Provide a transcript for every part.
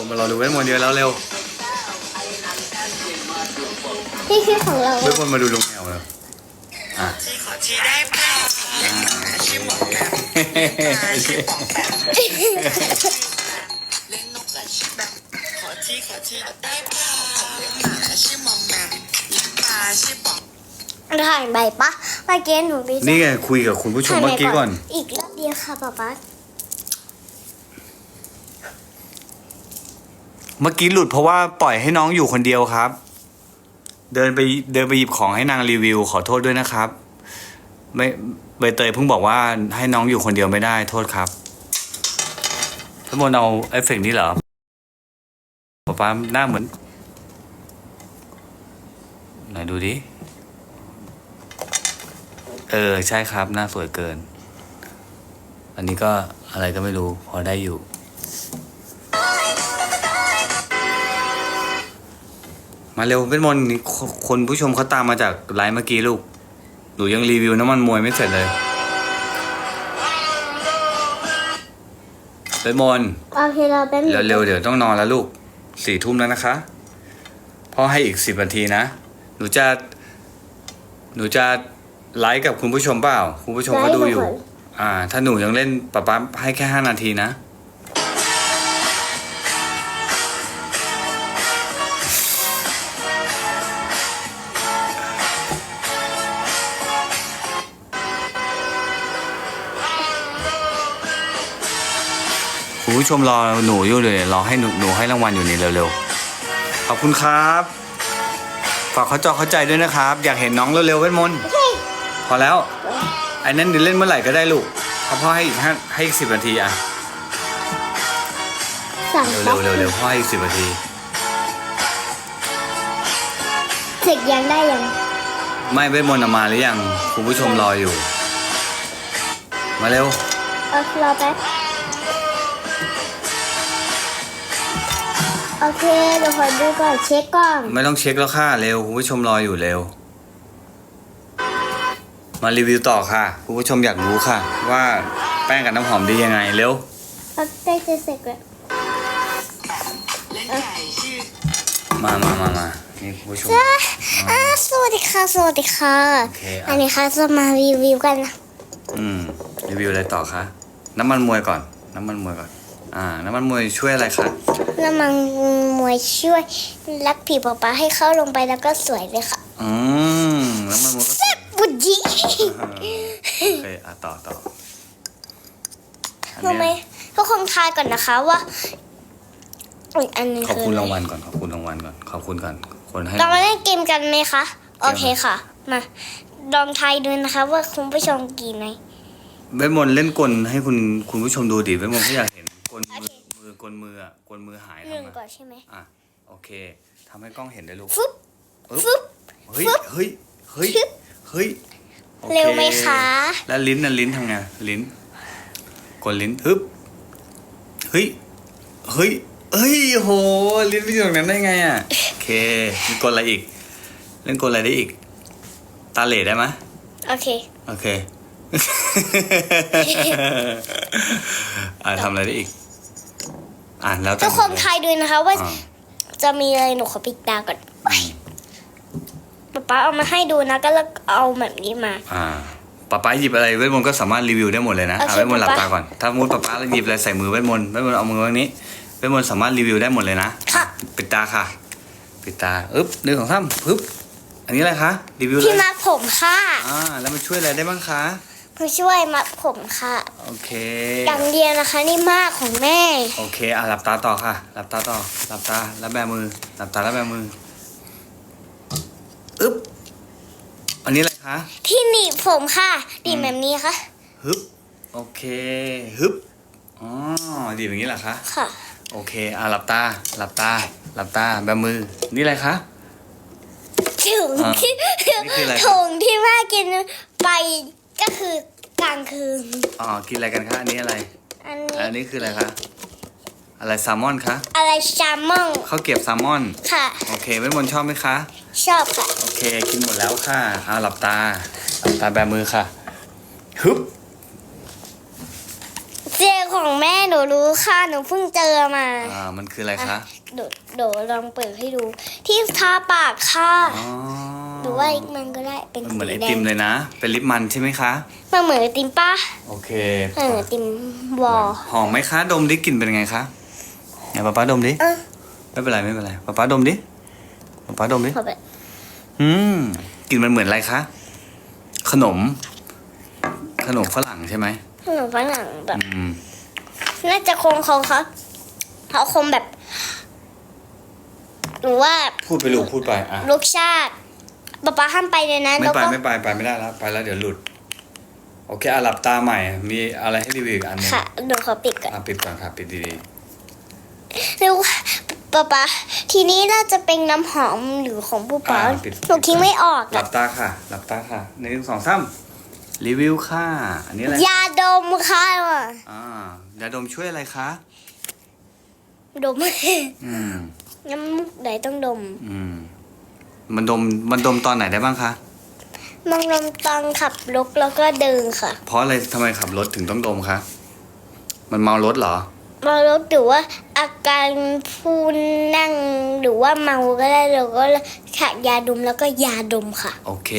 คนมารอดูเวทมนต์เยอะแล้วเร็วนี่คือของเราเวทมนต์มาดูลุงแมวเลยอะที่ขอที่ได้เปล่าชื่อหมอแหม่มชื่อหมอแหม่มเล่นนกกับชื่อแบบขอที่ขอที่ได้เปล่าเลี้ยงหมาชื่อหมอแหม่มเลี้ยงปลาชื่อปอกถ่ายใบปะเมื่อกี้หนูไปนี่ไงคุยกับคุณผู้ชมเมื่อกี้ก่อน อีกรอบเดียวค่ะป๊าป๊า เมื่อกี้หลุดเพราะว่าปล่อยให้น้องอยู่คนเดียวครับ เดินไปเดินไปหยิบของให้นางรีวิว ขอโทษด้วยนะครับ ไม่ใบเตยเพิ่งบอกว่าให้น้องอยู่คนเดียวไม่ได้โทษครับพี่มนต์เอาเอฟเฟกนี้เหรอป๊าป๊าหน้าเหมือนไหนดูดิ เออ ใช่ครับ หน้าสวยเกิน อันนี้ก็อะไรก็ไม่รู้ พอได้อยู่ มาเร็วเป็นมนต์นี่คคนผู้ชมเขาตามมาจากไลฟ์เมื่อกี้ลูก หนูยังรีวิวน้ำมันมวยไม่เสร็จเลยเป็นมนต์โอเคเราเป็นเร็วๆเดี๋ยวต้องนอนแล้วลูกสี่ทุ่มแล้วนะคะพ่อให้อีกสิบนาทีนะ หนูจะ หนูจะไลฟ์กับคุณผู้ชมเปล่า คุณผู้ชมเขาดูอยู่ อ่า ถ้าหนูยังเล่นป๊าป๊าให้แค่ห้านาทีนะ คุณผู้ชมรอหนูอยู่เลยรอให้หนูหนูให้รางวัลอยู่นี่เร็วๆขอบคุณครับฝากเขาจอเข้าใจด้วยนะครับ อยากเห็นน้องเร็วๆเวทมนต์พอแล้วไอ้นั้นเดี๋ยวเล่นเมื่อไหร่ก็ได้ลูกเอาพ่อให้อีกห้าให้อีกสิบนาทีอะสั่งเร็วๆเร็วๆพ่อให้อีกสิบนาทีเสร็จยังได้ยังไม่เวทมนต์อะมาหรือยังคุณผู้ชมรออยู่ มาเร็วโอเครอแป๊บ โอเคเดี๋ยวขอดูก่อนเช็คก่อนไม่ต้องเช็คแล้วค่ะเร็วคุณผู้ชมรออยู่เร็ว มารีวิวต่อค่ะคุณผู้ชมอยากรู้ค่ะ ว่าแป้งกับน้ำหอมดียังไงเร็วเอาใกล้จะเสร็จแล้วเล่นไก่ชื่อมามามามานี่คุณผู้ชมอะอะสวัสดีค่ะ สวัสดีค่ะ โอเคอะอันนี้ค่ะจะมารีวิวกันนะอืมรีวิวอะไรต่อคะน้ำมันมวยก่อน น้ำมันมวยก่อน อ่า น้ำมันมวยช่วยอะไรคะแล้วมันมวยช่วยรักผีป๊าป๊าให้เข้าลงไปแล้วก็สวยเลยค่ะอืมน้ำมันมวยก็สวยบุญจีอ่าโอเคอะต่อต่ออันรู้ไหมเนี้ยทุกคนทายก่อนนะคะว่าอีกอันหนึงขอบคือคุณอะไรรางวัลก่อน ขอบคุณรางวัลก่อน ขอบคุณก่อน คนให้ เรามาเล่นเกมกันไหมคะ โอเคค่ะ มาลองทายดูนะคะ ว่าคุณผู้ชมกี่ไหน เวทมนต์เล่นกลให้คุณคุณผู้ชมดูดิเวทมนต์เขาอยากเห็น กลมือมือกลมืออะกลมือหายหนึ่งทำก่ออะนใช่ไหมอะโอเคทำให้กล้องเห็นได้ลูก ฟึบอึ๊บฟึบ เฮ้ยเฮ้ยเฮ้ยชึบเฮ้ยโอคเร็วไหมคะ แล้วลิ้นน่ะลิ้นทำไงลิ้นกดลิ้นฮึบเฮ้ยเฮ้ยเฮ้ยโหลิ้นไปอยู่ตรงนั้นได้ไงอะโอเคมีกดอะไรอีก เล่นกดอะไรได้อีก ตาเหล่ได้ไหมย โอเค โอเค อ่าทำอะไรได้อีก อ่าแล้วแต่ทุกคนทายดูนะคะว่าอ่าจะมีอะไรหนูขอปิดตาก่อนป๊าป๊าเอามาให้ดูนะก็แล้วเอาแบบนี้มา อ่าป๊าป๊าหยิบอะไรเวทมนต์ก็สามารถรีวิวได้หมดเลยนะโอเคอ่าเวทมนต์หลับป๊าตาป๊าก่อนถ้ามุดป๊าป๊าหยิบอะไรใส่มือเวทมนต์เวทมนต์เอามือไว้ตรงนี้เวทมนต์สามารถรีวิวได้หมดเลยนะค่ะปิดตาค่ะ ปิดตาอึ๊บหนึ่งสองสามปึ๊บอันนี้อะไรคะรีวิวเลที่ยมัดผมค่ะอ่าแล้วมันช่วยอะไรได้บ้างคะ มาช่วยมัดผมค่ะโอเคอย่างเดียวนะคะนี่มากของแม่ โอเคอะหลับตาต่อค่ะ หลับตาต่อ หลับตาแล้วแบมือ หลับตาแล้วแบมืออึ๊บอันนี้อะไรคะที่หนีบผมค่ะหนีบแบบนี้ค่ะฮึบโอเคฮึบอ๋อดีแบบนี้เหรอคะค่ะ โอเคอะหลับตา หลับตา หลับตาแบมือ นี่อะไรคะถุงอ่าที่นี่คืออะไรครับถุงที่แม่กินไป ก็คือกลางคืน อ๋อ กินอะไรกันคะ อันนี้อะไร อันนี้อันนี้คืออะไรคะ อะไรแซลมอนคะอะไรชามองข้าวเกรียบแซลมอน ค่ะ โอเคเวทมนต์ชอบไหมคะ ชอบค่ะ โอเค กินหมดแล้วค่ะเอาหลับตา หลับตาแบมือค่ะฮึบเจ๊ ของแม่หนูรู้ค่ะหนูเพิ่งเจอมาอ่ามันคืออะไรคะเดี๋ยวเดี๋ยวลองเปิดให้ดู ที่ทาปากค่ะอ๋อหรือว่าอีกมันก็ได้เป็นมันสีเหมือนไอแดติงมเลยนะ เป็นลิปมันใช่ไหมคะ มันเหมือนไอติมป้าโอเคเออไอติมวอลหอมไหมคะดมดิกลิ่นเป็นไงคะไหนป๊าป๊าดมดิเออไม่เป็นไรไม่เป็นไรป๊าป๊าดมดิป๊าป๊าดมดิขอไปอืมกลิ่นมันเหมือนอะไรคะขนม ขนมฝรั่งใช่ไหม ขนมฝรั่งแบบอืม น่าจะคงเขาครับเขาคงแบบ หรือว่าพูดไปลูกพูดไปอะรสชาติป๊าป๊าห้ามไปเลยนะไม่แล้วไปก็ไม่ไปไปไม่ได้แล้วไปแล้วเดี๋ยวหลุด โอเคอะหลับตาใหม่ มีอะไรให้รีวิวอีกอันหนึงค่ะเดี๋ยวขอปิดก่อน อะปิดก่อนค่ะปิดดีแล้วป๊าป๊าทีนี้น่าจะเป็นน้ำหอมหรือของผู้ๆป๊าอะปิดหนูทิ้งไม่ออกหลัอะบตาค่ะ หลับตาค่ะหนึ่งสองสามรีวิวค่ะ อันนี้อะไรยาดมค่ะ อ่า ยาดมช่วยอะไรคะดม อืมน้ำมูกไหนต้องดม อืมมันดมมันดมตอนไหนได้บ้างคะมองลมตอนขับรถแล้วก็เดินค่ะ เพราะอะไรทำไมขับรถถึงต้องดมคะมันเมารถเหรอ เมารถหรือว่าอาการพูนนั่งหรือว่าเมาก็ได้เราก็ขาดยาดมแล้วก็ยาดมค่ะ โอเค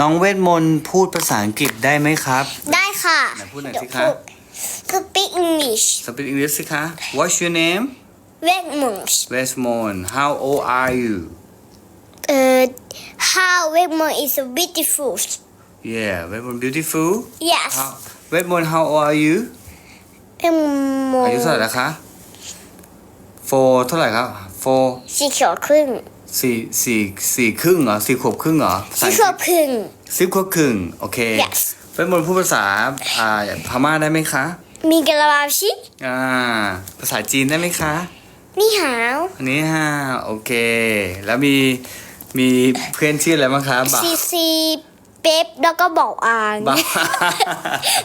น้องเวทมนต์พูดภาษาอังกฤษได้ไหมครับได้ค่ะ ไหนพูดหน่อยเดี๋สิวคะพูด Speak English Speak English สิคะ What's your name เวทมนต์เวทมนต์ How old are you เอ่อ How เวทมนต์ is so beautiful Yeah เวทมนต์ beautiful yes How เวทมนต์ How old are you เวทมนอายุต์เท่าไหร่แล้วคะ Four เท่าไหร่ครับ Four สีเขียวครึ่งสี่สี่สี่ครึ่งเหรอสี่ขวบครึ่งเหรอสีเขียวครึ่งสี่ขวบครึ่งโอเค yes เวทมนต์พูดภาษาอ่าพม่าได้ไหมคะ มีกะลาบาชิอ่า ภาษาจีนได้ไหมคะนี่หาวอันนี้ฮะโอเค แล้วมีมีเพื่อนชื่ออะไรบ้างคะบ่าวซีซีเป๊ปแล้วก็บอกอ่าง บ่าว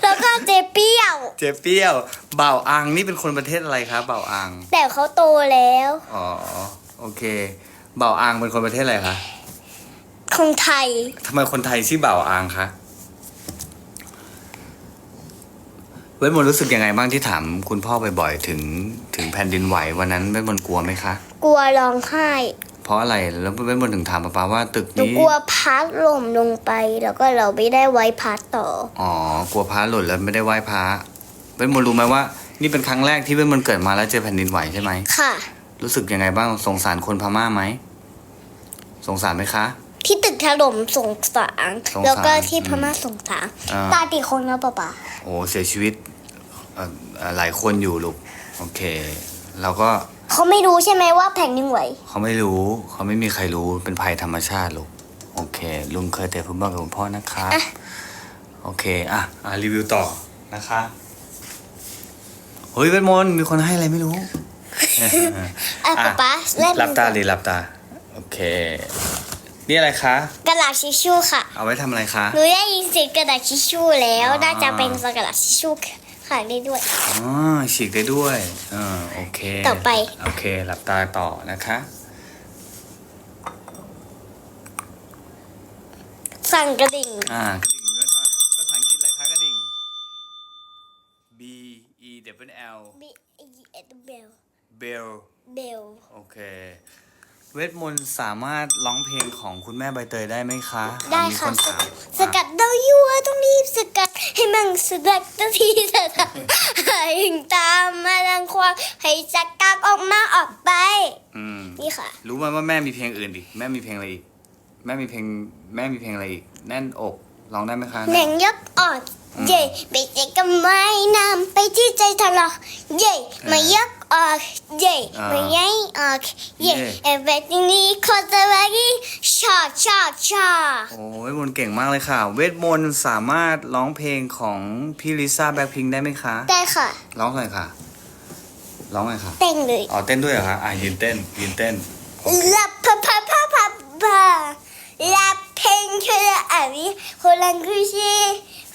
แล้วก็เจเปี้ยว เจเปี้ยวบ่าวอังนี่เป็นคนประเทศอะไรครับบ่าวอังแต่เขาโตแล้ว อ๋อโอเคบ่าวอังเป็นคนประเทศอะไรคะคนไทย ทำไมคนไทยชื่อบ่าวอังคะ เวทมนต์รู้สึกยังไงบ้างที่ถามคุณพ่อบ่อยๆถึงถึงแผ่นดินไหววันนั้นเวทมนต์กลัวไหมคะ กลัวร้องไห้ เพราะอะไรแล้วเวทมนต์ถึงถามป๊าป๊าว่าตึกหนูนี้กลัวพัดหล่มลงไป แล้วก็เราไม่ได้ไว้พัดต่อ อ๋อกลัวพระหล่นแล้วไม่ได้ไหว้พระเวทมนต์รู้ไหมว่า นี่เป็นครั้งแรกที่เวทมนต์เกิดมาแล้วเจอแผ่นดินไหวใช่ไหมค่ะ รู้สึกยังไงบ้างสงสารคนพม่าไหมสงสารไหมคะ ที่ตึกถล่มสงสาร สงสารแล้วก็ที่พม่าสงสารอ่า ตายกี่คนแล้วป๊าป๊าโอ้เสียชีวิต เอ่อเอ่อหลายคนอยู่ลูกโอเค เราก็เขาไม่รู้ใช่ไหมว่าแผ่นดินไหวเขาไม่รู้เขาไม่มีใครรู้เป็นภัยธรรมชาติลูกโอเค ลุงเคยเตะฟุตบอลกับคุณพ่อนะคะโอเคอะอะรีวิวต่อนะคะเฮ้ยเวทมนต์มีคนให้อะไรไม่รู้ อะป๊าป๊าเล่นหลับตาดิหลับตา โอเค นี่อะไรคะ กระดาษทิชชู่ค่ะ เอาไว้ทำอะไรคะ หนูได้ยินเสียงกระดาษทิชชู่แล้วอ๋อน่าจะเป็นกระดาษทิชชู่ ค่ะได้ด้วย อ๋อฉีกได้ด้วยเออโอเคต่อไป โอเค หลับตาต่อนะคะสั่งกระดิ่ง อ่ากระดิ่งเงินเท่าไหร่ครับภาษาอังกฤษอะไรคะกระดิ่ง B E W L B E S Bell Bell Bell โอเค เวทมนต์สามารถร้องเพลงของคุณแม่ใบเตยได้ไหมคะได้มีค่ะนถามสกัดเดายั่วต้องรีบสกัดให้มันสกัดนาทีสกัดให้ตามมาดังควางให้สกัดออกมาออกไป อืมนี่ค่ะ รู้ไหมว่าแม่มีเพลงอื่นอีกแม่มีเพลงอะไรอีกแม่มีเพลงแม่มีเพลงอะไรอีกแน่นอกร้องได้ไหมคะ แหน่งยกออก เย่ไปเจก็ไม่นำไปที่ใจทะเลาะเย่มายกออกเย่มาย้ายออกเย่เอเวทีนี้โคตรวากีชาชาชาโอ้เวทมนต์เก่งมากเลยค่ะ เวทมนต์สามารถร้องเพลงของพี่ลิซ่าแบ็คพิงได้ไหมคะ ได้ค่ะ ร้องหน่อยค่ะ ร้องหน่อยค่ะ เต้นเลยอ๋อเต้นด้วยเหรอคะอะยืนเต้นยืนเต้น ลับพะพะพะพะพะลับ เพลงคืออาวิคนลังกุชิ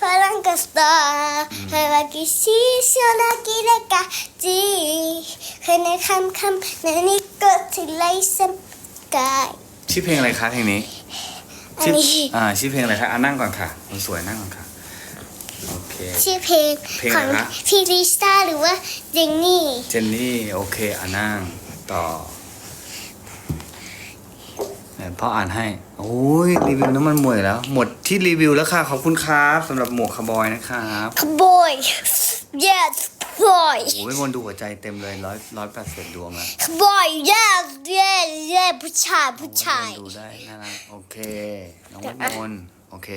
ฝรั่งก็สตาร์ฮาวากิชิโซลากิเลกาจีเคยในคำคำในนี้ก็ถึงไลซัมกายชื่อเพลงอะไรคะเพลงนี้อันนี้ ชื่อ่าชื่อเพลงอะไรคะอะนั่งก่อนค่ะคนสวยนั่งก่อนค่ะโอเคเคชื่อเพลงเพลงของอะไรคะพี่ลิซ่าหรือว่าเจนนี่ เจนนี่โอเคอ่านั่งต่อเนี่ยพ่ออ่านให้ โอ้ยรีวิวน้ำมันมวยแล้ว หมดที่รีวิวแล้วค่ะ ขอบคุณครับสำหรับหมวกคาร์บอยนะครับขบอย yes ขบอยโอ้ยมนต์ดูหัวใจเต็มเลยร้อยร้อยแปดสิบดวงแล้วขบอย yes yes yes ผู้ชายผู้ชายดูได้น่ารักโอเคน้องเวทมนต์โอเค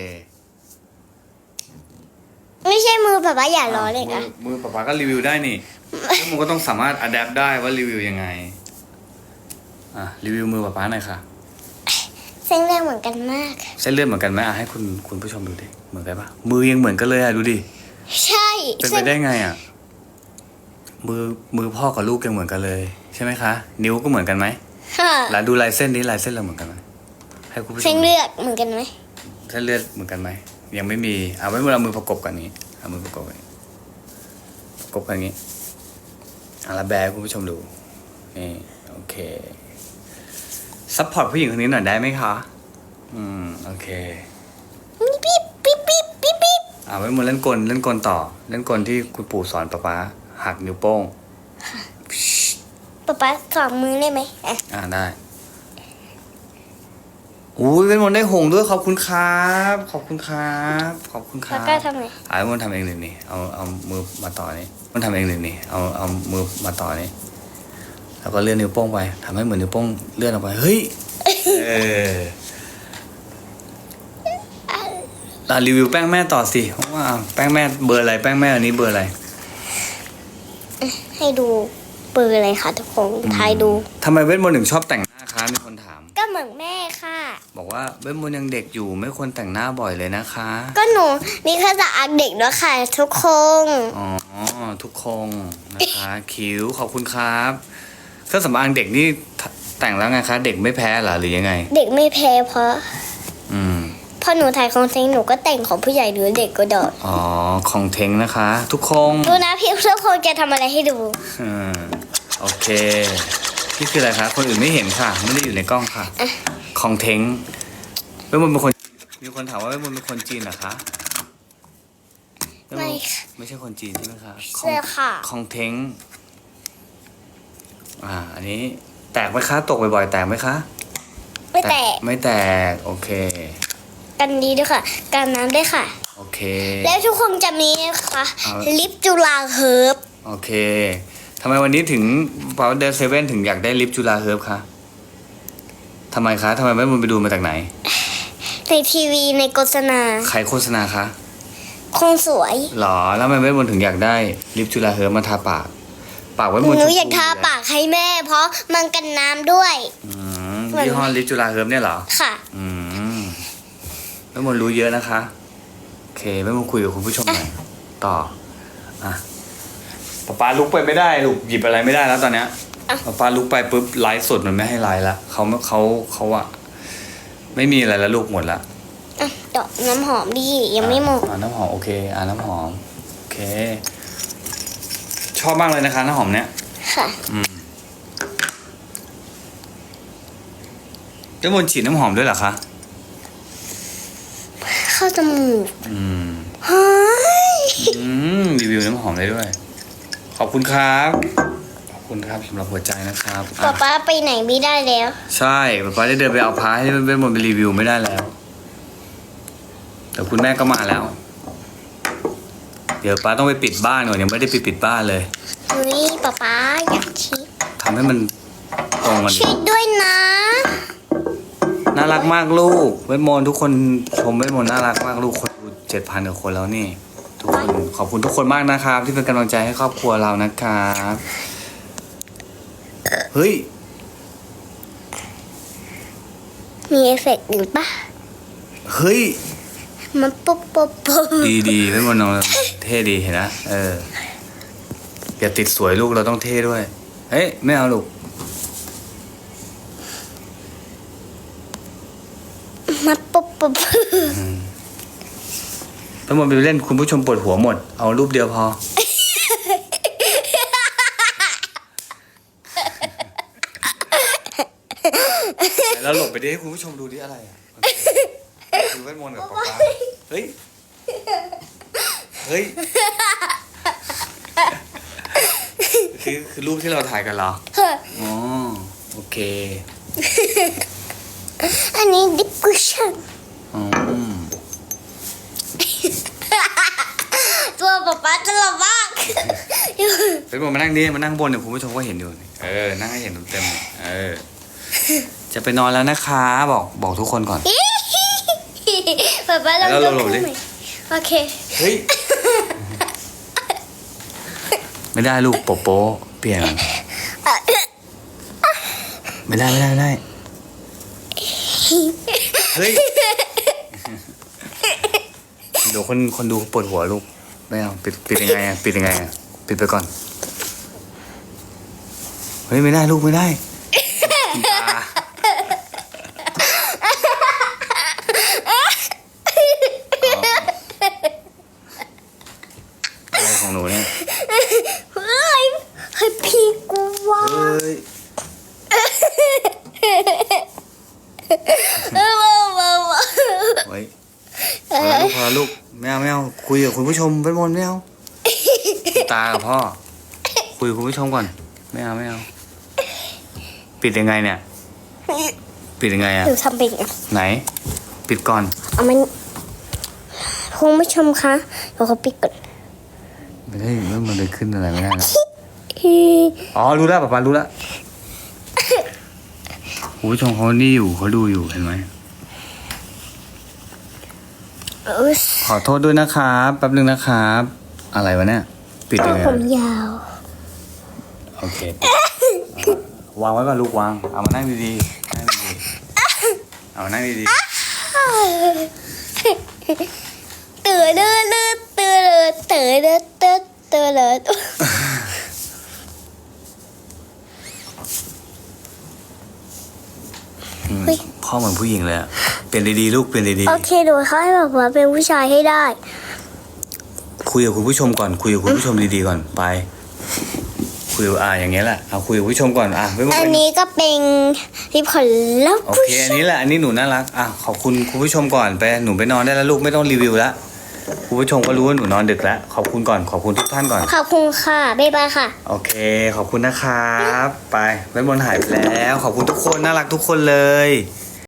ไม่ใช่มือแบบว่าอย่าล้อเลยมืนะอมือป๊าป๊าก็รีวิวได้นี่แล้วมันก็ต้องสามารถอัดแอปได้ว่ารีวิวยังไงอะรีวิวมือป๊าป๊าหน่อยค่ะ เส้นเรื่องเหมือนกันมาก เส้นเลือดเหมือนกันไหมอะให้คุณคุณผู้ชมดูดิเหมือนกันปะมือยังเหมือนกันเลยอะดูดิใช่เป็นไปได้ไงอะมือมือพ่อกับลูกยังเหมือนกันเลย ใช่ไหมคะ นิ้วก็เหมือนกันไหมค่ะหลานดูลายเส้นนี้ลายเส้นเราเหมือนกันไหมให้คุณผู้ชมเส้นเลือดเหมือนกันไหมเส้นเลือดเหมือนกันไหมยังไม่มีเอาไว้เวลามือประกบกันนี้เอามือประกบกันนี้ประกบกันอย่างนี้เอาละแบร์ให้คุณผู้ชมดูนี่โอเค ซัพพอร์ตผู้หญิงคนนี้หน่อยได้ไหมคะ อืม โอเคปิ๊บปิ๊บปิ๊บปิ๊บปิ๊บเอาไว้มือเล่นกลเล่นกลต่อ เล่นกลที่คุณปู่สอนป๊าป๊าหักนิ้วโป้ง ป๊าป๊าสองมือได้ไหมอะอ่าได้อุ้ยเป็นมนต์ได้หงส์ด้วยขอบคุณครับ ขอบคุณครับ ขอบคุณครัแล้วบก็ทำไงอ่ามันทำเองเลยนี่เอาเอามือมาต่อนี่มันทำเองเลยนี่เอาเอามือมาต่อนี่ แล้วก็เลื่อนนิ้วโป้งไปทำให้เหมือนนิ้วโป้งเลื่อนออกไป เฮ้ยเอออะรีวิวแป้งแม่ต่อสิว่าแป้งแม่เบอร์อะไรแป้งแม่อันนี้เบอร์อะไร ให้ดูเบอร์อะไรคะทุกคนทายดูทำไมเวทมนต์ถึงชอบแต่งหน้าคะมีคนถาม ก็เหมือนแม่ค่ะ บอกว่าเวทมนต์ยังเด็กอยู่ไม่ควรแต่งหน้าบ่อยเลยนะคะ ก็หนูมีเครื่องสำอางเด็กด้วยค่ะทุกคนอ๋อทุกคงนะคะคิ้วขอบคุณครับ เครื่องสำอางเด็กนี่แต่งแล้วไงคะ เด็กไม่แพ้เหรอหรือยังไง เด็กไม่แพ้เพราะ อืมพอหนูถ่ายคอนเทนต์หนูก็แต่งของผู้ใหญ่หรือเด็กก็ได้อ๋อของเทงนะคะ ทุกคงดูนะพี่ทุกคนจะทำอะไรให้ดู อืมโอเคนี่คืออะไรคะคนอื่นไม่เห็นค่ะ ไม่ได้อยู่ในกล้องค่ะ ของเทงเวทมนต์เป็นคน มีคนถามว่าเวทมนต์เป็นคนจีนเหรอคะเวทนไม่ต์ค่ะ ไม่ใช่คนจีนใช่ไหมคะขอใช่งค่ะ ของเทง อ่า อันนี้แตกไหมคะ ตกบ่อยๆ แตกไหมคะ ไม่แตก ไม่แตก โอเค กันดีด้วยค่ะ กันน้ำด้วยค่ะ โอเค แล้วทุกคนจะมีนะคะเอาลิปจุฬาเฮิร์บ โอเคทำไมวันนี้ถึง Power Day 7ถึงอยากได้ลิปจุฬาเฮิร์บคะทำไมคะทำไมไม่มันไปดูมาจากไหน ในทีวีในโฆษณา ใครโฆษณาคะคงสวย หรอ แล้วทำไมไม่บนถึงอยากได้ลิปจุฬาเฮิร์บมาทาปาก ปากไว้หบนนูอยากทาปากให้แม่ เพราะมันกันน้ำด้วย อืมยี่ห้อลิปจุฬาเฮิร์บเนี่ยเหรอ ค่ะ อืมแม่มนรู้เยอะนะคะ โอเคแม่มนคุยกับคุณผู้ชมหน่อยต่อ อะป๊าป๊าลุกไปไม่ได้ลูกหยิบอะไรไม่ได้แล้วตอนเนี้ยอะ ป๊าป๊าลุกไปปุ๊บไลฟ์สดมันไม่ให้ไลฟ์ละเขาเขาเขาอะไม่มีอะไรแล้วลูกหมดละ อะดอกน้ำหอมดียังไม่หมด อ่าน้ำหอม โอเค อ่าน้ำหอม โอเค ชอบมากเลยนะคะน้ำหอมเนี้ยค่ะอืมแม่มนฉีดน้ำหอมด้วยเหรอคะ เข้าจมูกอืมเฮ้ยอืมรีวิวน้ำหอมได้ด้วย ขอบคุณครับ ขอบคุณครับสำหรับหัวใจนะครับป๊าอะป๊าไปไหนไม่ได้แล้ว ใช่ป๊าป๊าได้เดินไปเอาพาให้เว้นบนไปรีวิวไม่ได้แล้ว แต่คุณแม่ก็มาแล้วเดี๋ยวป้าต้องไปปิดบ้านก่อนยังไม่ได้ไปปิดบ้านเลยเฮ้ยป๊าป๊าอยากชิปทำให้มันตรงกันดิช่วยด้วยนะน่ารักมากลูกเวทมนต์ทุกคนชมเวทมนต์น่ารักมากลูกคนดูเจ็ดพันกว่าคนแล้วนี่ ทุกคนขอบคุณทุกคนมากนะครับ ที่เป็นกำลังใจให้ครอบครัวเรานะครับเฮ้ยมีเอฟเฟกต์หนึ่งปะเฮ้ย มันปุ๊บปุ๊บปุ๊บดีดีเวทมนต์เราเท่ดีเห็นนะเอออย่าติดสวยลูกเราต้องเท่ด้วย เฮ้ยไม่เอาลูกมันปุ๊บปุ๊บเวทมนต์ไปเล่นคุณผู้ชมปวดหัวหมด เอารูปเดียวพอแล้วหลบไปดิให้คุณผู้ชมดูดิอะไร อะมันคือเวทมนต์กับป๊าป๊าเฮ้ย เฮ้ย คือคือรูปที่เราถ่ายกันเหรอเฮ้ยอ๋อ โอเค อันนี้ดิบกุชันอืมตัวป๊าป๊าตลกมากเป็นบนมานั่งดิมานั่งบนเดี๋ยวคุณผู้ชมก็เห็นอยู่นี่เออ นั่งให้เห็นเต็มๆเลยเออ จะไปนอนแล้วนะคะ บอกบอกทุกคนก่อน ป๊าป๊าลองแล้วยเรากหลบขึ้นดิหน่อยโอเค เฮ้ย ไม่ได้ลูกโปโปะเปลี่ยน ไม่ได้ไม่ได้ไม่ได้ เฮ้ยเดี๋ยวคนคนดูปวดหัวลูก ไม่เอาปิดปิดยังไงอะปิดยังไงอะปิดไปก่อน เฮ้ยไม่ได้ลูกไม่ได้คุณตาอะไร ของหนูเนี่ยเฮ้ยเฮ้ยพี่กูว่าเฮ้ยเออว้าวว้าวว้าวเฮ้ยพอแล้วลูกพอแล้วลูกไม่เอาไม่เอาคุยกับคุณผู้ชมเป็นมนไม่เอาคุณตากับพ่อ คุยกับคุณผู้ชมก่อนไม่เอาไม่เอาปิดยังไงเนี่ย ปิดยังไงอะหนูทำเป็นไงไหน ปิดก่อน เอามันคุณผู้ชมคะเดี๋ยวเขาปิดก่อน ไม่ได้แล้วมันเลยขึ้นอะไรไม่ได้นะอืมอ๋อรู้แล้วป๊าป๊ารู้แล้วคุณผู้ชมเขานี่อยู่เขาดูอยู่เห็นไหมเออขอโทษด้วยนะครับแป๊บนึงนะครับ อะไรวะเนี่ยปิดยังไงผอะมยาว โอเคปิดวางไว้ก่อนลูกวาง เอามานั่งดีๆนั่งดีๆเอามานั่งดีตื่นเลือดตื่น เลือดตื่นเลือดตื่นตื่นเลือดๆอืมพ่อเหมือนผู้หญิงเลยอะเปลี่ยนดีๆลูกเปลี่ยนดีโอเคหนูเขาให้บอกว่าเป็นผู้ชายให้ได้ ๆคุยกับคุณผู้ชมก่อนคุยกับคุณผู้ชมดีๆก่อนไป คุยกับอ่าอย่างเงี้ยแหละเอาคุยกับผู้ชมก่อนอะไม่ว่าอันนี้ก็เป็นลิปของแล้วโอผู้เคอันชายนี้แหละอันนี้หนูน่ารักอะขอบคุณคุณผู้ชมก่อนไปหนูไปนอนได้แล้วลูกไม่ต้องรีวิวแล้ว คุณผู้ชมก็รู้ว่าหนูนอนดึกแล้ว ขอบคุณก่อนขอบคุณทุกท่านก่อน ขอบคุณค่ะ บ๊ายบายค่ะ โอเค ขอบคุณนะครับ ไปเว็บบนหายไปแล้ว ขอบคุณทุกคนน่ารักทุกคนเลย